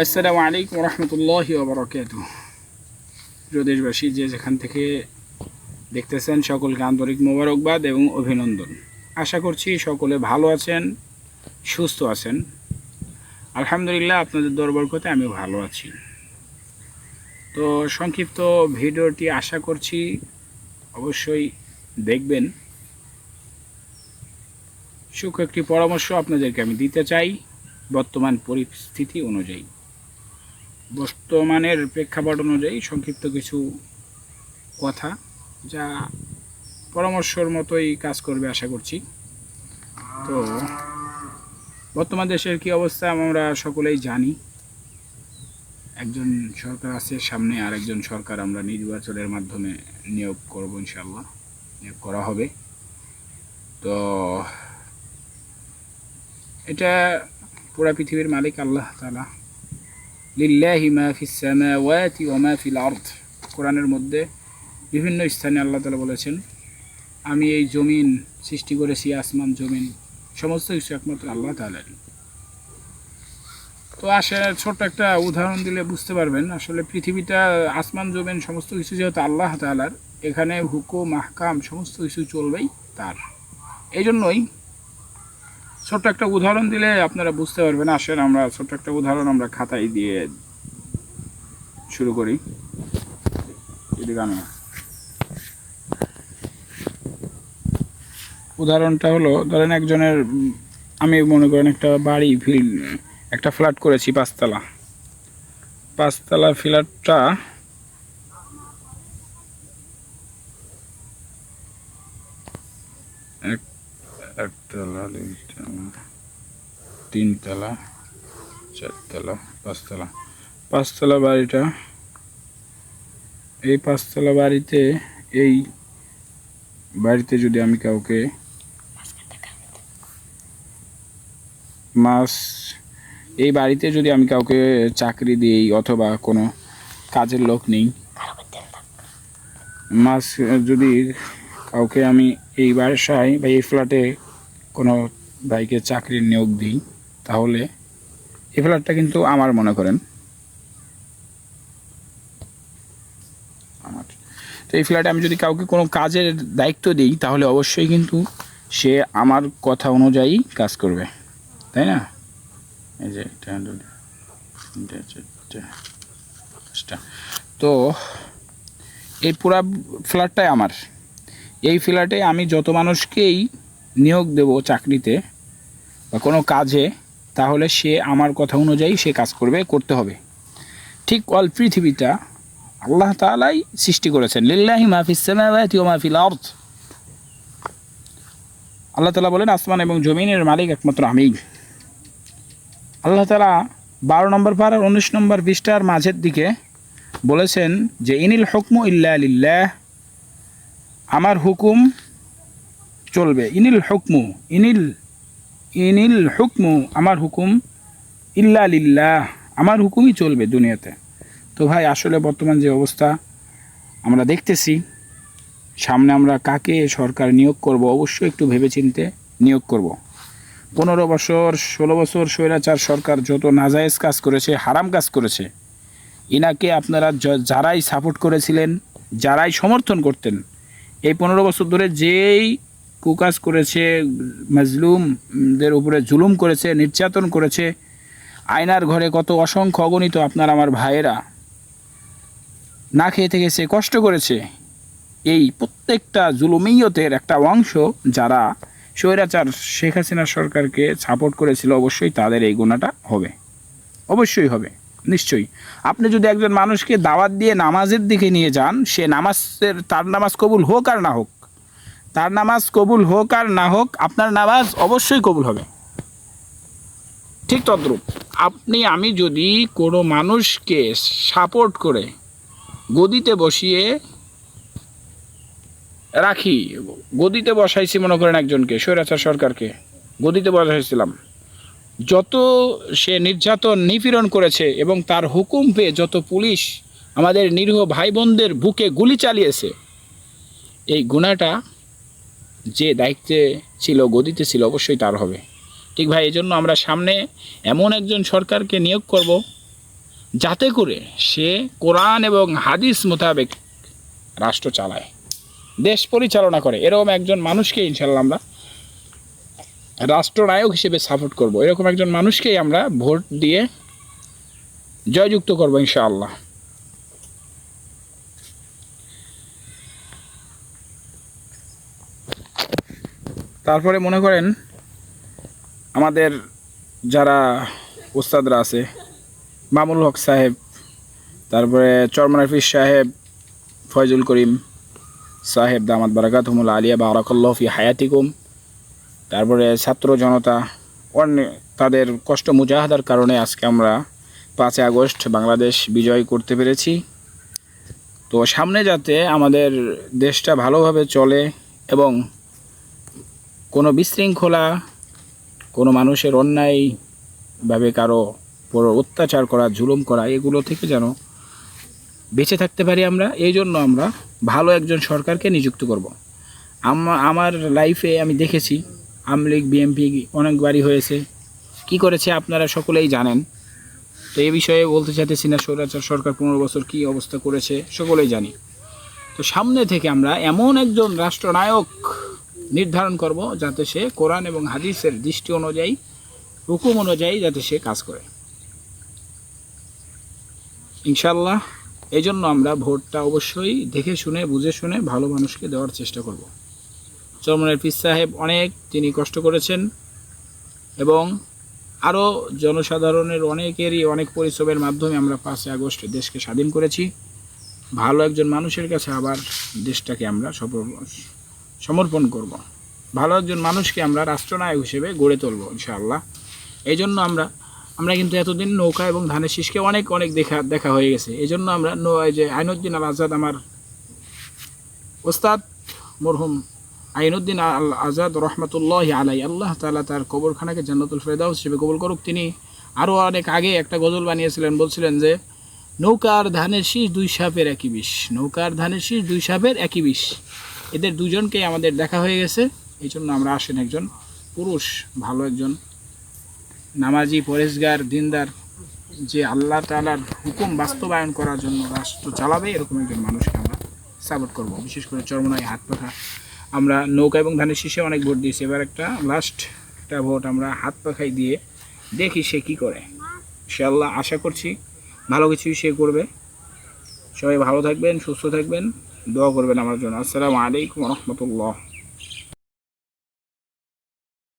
আসসালামু আলাইকুম রহমতুল্লাহ বরকাত প্রিয় দেশবাসী, যে যেখান থেকে দেখতেছেন, সকলকে আন্তরিক মোবারকবাদ এবং অভিনন্দন। আশা করছি সকলে ভালো আছেন, সুস্থ আছেন। আলহামদুলিল্লাহ, আপনাদের দরবার করতে আমি ভালো আছি। তো সংক্ষিপ্ত ভিডিওটি আশা করছি অবশ্যই দেখবেন। সুখ একটি পরামর্শ আপনাদেরকে আমি দিতে চাই, বর্তমান পরিস্থিতি অনুযায়ী। বর্তমানের প্রেক্ষাপট অনুযায়ী সংক্ষিপ্ত কিছু কথা যা পরামর্শর মতোই কাজ করবে আশা করছি। তো, বর্তমান দেশের কি অবস্থা আমরা সকলেই জানি। একজন সরকার আছে সামনে, আর একজন সরকার আমরা নির্বাচনের মাধ্যমে নিয়োগ করব ইনশাল্লাহ নিয়োগ করা হবে। তো, এটা পুরা পৃথিবীর মালিক আল্লাহ তালা লিল্লাহি মা ফিস সামাওয়াতি ওয়া মা ফিল আরদ। কোরআনের মধ্যে বিভিন্ন স্থানে আল্লাহ তালা বলেছেন, আমি এই জমিন সৃষ্টি করেছি, আসমান জমিন, সমস্ত কিছু একমাত্র আল্লাহ তালার তো আসে ছোট্ট একটা উদাহরণ দিলে বুঝতে পারবেন, আসলে পৃথিবীটা, আসমান জমিন, সমস্ত কিছু যেহেতু আল্লাহ তালার এখানে হুকুম, আহকাম, সমস্ত কিছু চলবেই তার। এই জন্যই ছোট্ট একটা উদাহরণ দিলে আপনারা বুঝতে পারবেন। আসেন, আমরা ছোট্ট একটা উদাহরণ আমরা খাতায় দিয়ে শুরু করি। উদাহরণটা হলো, ধরেন একজনের, আমি মনে করেন একটা বাড়ি ফিল একটা ফ্ল্যাট করেছি, পাঁচতলা। পাঁচতলা ফ্ল্যাটটা একতলা, দুইতলা, তিনতলা, চারতলা, পাঁচতলা। পাঁচতলা বাড়িটা, এই পাঁচতলা বাড়িতে এই বাড়িতে যদি আমি কাউকে মাস, এই বাড়িতে যদি আমি কাউকে চাকরি দিই অথবা কোনো কাজের লোক নেই, মাস যদি কাউকে আমি এই বাসায় বা এই ফ্ল্যাটে কোনো ভাইকে চাকরির নিয়োগ দিই, তাহলে এই ফ্ল্যাটটা কিন্তু আমার মনে করেন। আমার। তো এই ফ্ল্যাটে আমি যদি কাউকে কোনো কাজের দায়িত্ব দিই, তাহলে অবশ্যই কিন্তু সে আমার কথা অনুযায়ী কাজ করবে। তাই না? এই যে। তো এই পুরা ফ্ল্যাটটাই আমার। এই ফ্ল্যাটে আমি যত মানুষকেই নিয়োগ দেব চাকরিতে বা কোনো কাজে, তাহলে সে আমার কথা অনুযায়ী সে কাজ করবে, করতে হবে। ঠিক অল পৃথিবীটা আল্লাহ তালাই সৃষ্টি করেছেন। লিল্লাহি মাহফিস মাহফিল আরদ। আল্লাহ তালা বলেন, আসমান এবং জমিনের মালিক একমাত্র আমিই আল্লাহ তালা বারো নম্বর পার আর উনিশ নম্বর পৃষ্ঠার মাঝের দিকে বলেছেন যে, ইনিল হুকমু ইল্লা লিল্লাহ। আমার হুকুম চলবে। ইনিল হুকমু, ইনিল ইনিল হুকমু, আমার হুকুম ইল্লা লিল্লাহ, আমার হুকুমই চলবে দুনিয়াতে। তো ভাই, আসলে বর্তমান যে অবস্থা, আমরা দেখতেছি, সামনে আমরা কাকে সরকার নিয়োগ করব, অবশ্যই একটু ভেবেচিন্তে নিয়োগ করব। পনেরো বছর, ষোলো বছর স্বৈরাচার সরকার যত নাজায়েজ কাজ করেছে, হারাম কাজ করেছে, ইনাকে আপনারা যারাই সাপোর্ট করেছিলেন, যারাই সমর্থন করতেন এই পনেরো বছর ধরে যেই কুকাজ করেছে, মাজলুমদের উপরে জুলুম করেছে, নির্যাতন করেছে, আয়নার ঘরে কত অসংখ্য অগণিত আপনার আমার ভাইয়েরা না খেয়ে থেকেছে কষ্ট করেছে, এই প্রত্যেকটা জুলুমিয়তের একটা অংশ যারা স্বৈরাচার শেখ হাসিনা সরকারকে সাপোর্ট করেছিল, অবশ্যই তাদের এই গুণাটা হবে। অবশ্যই হবে। নিশ্চয়ই। আপনি যদি একজন মানুষকে দাওয়াত দিয়ে নামাজের দিকে নিয়ে যান, সে নামাজের, তার নামাজ কবুল হোক আর না হোক, তার নামাজ কবুল হোক আর না হোক, আপনার নামাজ অবশ্যই কবুল হবে। ঠিক তদ্রূপ। আপনি, আমি যদি কোনো মানুষকে সাপোর্ট করে গদিতে বসিয়ে রাখি, গদিতে বসাইছি মনে করেন একজনকে, স্বৈরাচার সরকারকে, গদিতে বসাইছিলাম যত সে নির্যাতন, নিপীড়ন করেছে এবং তার হুকুম পেয়ে যত পুলিশ আমাদের নিরীহ ভাই বোনদের বুকে গুলি চালিয়েছে, এই গুণাটা যে দায়িত্বে ছিল, গদিতে ছিল, অবশ্যই তার হবে। ঠিক ভাই এই জন্য আমরা সামনে এমন একজন সরকারকে নিয়োগ করব যাতে করে সে কোরআন এবং হাদিস মোতাবেক রাষ্ট্র চালায়, দেশ পরিচালনা করে। এরকম একজন মানুষকে ইনশাল্লাহ আমরা রাষ্ট্রনায়ক হিসেবে সাপোর্ট করব। এরকম একজন মানুষকেই আমরা ভোট দিয়ে জয়যুক্ত করব ইনশাআল্লাহ। তারপরে মনে করেন আমাদের যারা উস্তাদরা আছে মামুল হক সাহেব, তারপরে চরমনার ফিস সাহেব, ফয়জুল করিম সাহেব, দামাত বারাকাতহুমুল আলিয়া, বারাকাল্লাহ ফি হায়াতিকুম। তারপরে ছাত্র জনতা অনেক তাদের কষ্ট মুজাহাদার কারণে আজকে আমরা পাঁচই আগস্ট বাংলাদেশ বিজয় করতে পেরেছি তো সামনে যাতে আমাদের দেশটা ভালোভাবে চলে এবং কোনো বিশৃঙ্খলা, কোনো মানুষের অন্যায়ভাবে কারও উপর অত্যাচার করা, জুলুম করা, এগুলো থেকে যেন বেঁচে থাকতে পারি আমরা, এই জন্য আমরা ভালো একজন সরকারকে নিযুক্ত করব। আমা- আমার লাইফে আমি দেখেছি আমলিগ, বিএমপি অনেকবারই হয়েছে। কি করেছে আপনারা সকলেই জানেন। তো এই বিষয়ে বলতে চাইতেছি না, স্বৈরাচার সরকার পনেরো বছর কি অবস্থা করেছে সকলেই জানি। তো সামনে থেকে আমরা এমন একজন রাষ্ট্রনায়ক নির্ধারণ করব যাতে সে কোরআন এবং হাদিসের দৃষ্টি অনুযায়ী, হুকুম অনুযায়ী যাতে সে কাজ করে। ইনশাল্লাহ এই জন্য আমরা ভোটটা অবশ্যই দেখে শুনে, বুঝে শুনে ভালো মানুষকে দেওয়ার চেষ্টা করব। চরমনের পিস সাহেব অনেক তিনি কষ্ট করেছেন এবং আরও জনসাধারণের অনেকেরই অনেক পরিশ্রমের মাধ্যমে আমরা পাঁচই আগস্ট দেশকে স্বাধীন করেছি। ভালো একজন মানুষের কাছে আবার দেশটাকে আমরা সমর্পণ করব। ভালো একজন মানুষকে আমরা রাষ্ট্রনায়ক হিসেবে গড়ে তুলব ইনশাআল্লাহ। এই জন্য আমরা আমরা কিন্তু এতদিন নৌকা এবং ধানের শীষকে অনেক অনেক দেখা দেখা হয়ে গেছে। এই জন্য আমরা যে আইনুদ্দিন আল আজাদ আমার ওস্তাদ, মরহুম আইনুদ্দিন আল আজাদ রহমতুল্লাহ আলাই আল্লাহ তাআলা তার কবরখানাকে জান্নাতুল ফেরদাউস হিসেবে কবুল করুক। তিনি আরও অনেক আগে একটা গজল বানিয়েছিলেন, বলছিলেন যে, নৌকার ধানের শীষ দুই সাপের একই বিষ, নৌকার ধানের শীষ দুই সাপের একই বিষ। এদের দুজনকেই আমাদের দেখা হয়ে গেছে। এই জন্য আমরা আসেন একজন পুরুষ, ভালো একজন নামাজি, পরেশগার, দিনদার, যে আল্লাহ তালার হুকুম বাস্তবায়ন করার জন্য রাষ্ট্র চালাবে, এরকম একজন মানুষকে আমরা সাপোর্ট করব। বিশেষ করে চরমনায় হাত পাখা আমরা নৌকা এবং ধানের শীষে অনেক ভোট দিয়েছি। এবার একটা লাস্ট একটা ভোট আমরা হাত পাখাই দিয়ে দেখি সে কী করে। সে আল্লাহ আশা করছি ভালো কিছুই সে করবে। সবাই ভালো থাকবেন, সুস্থ থাকবেন, দোয়া করবেন আমার জন্য। আসসালামু আলাইকুম রহমতুল্লাহ।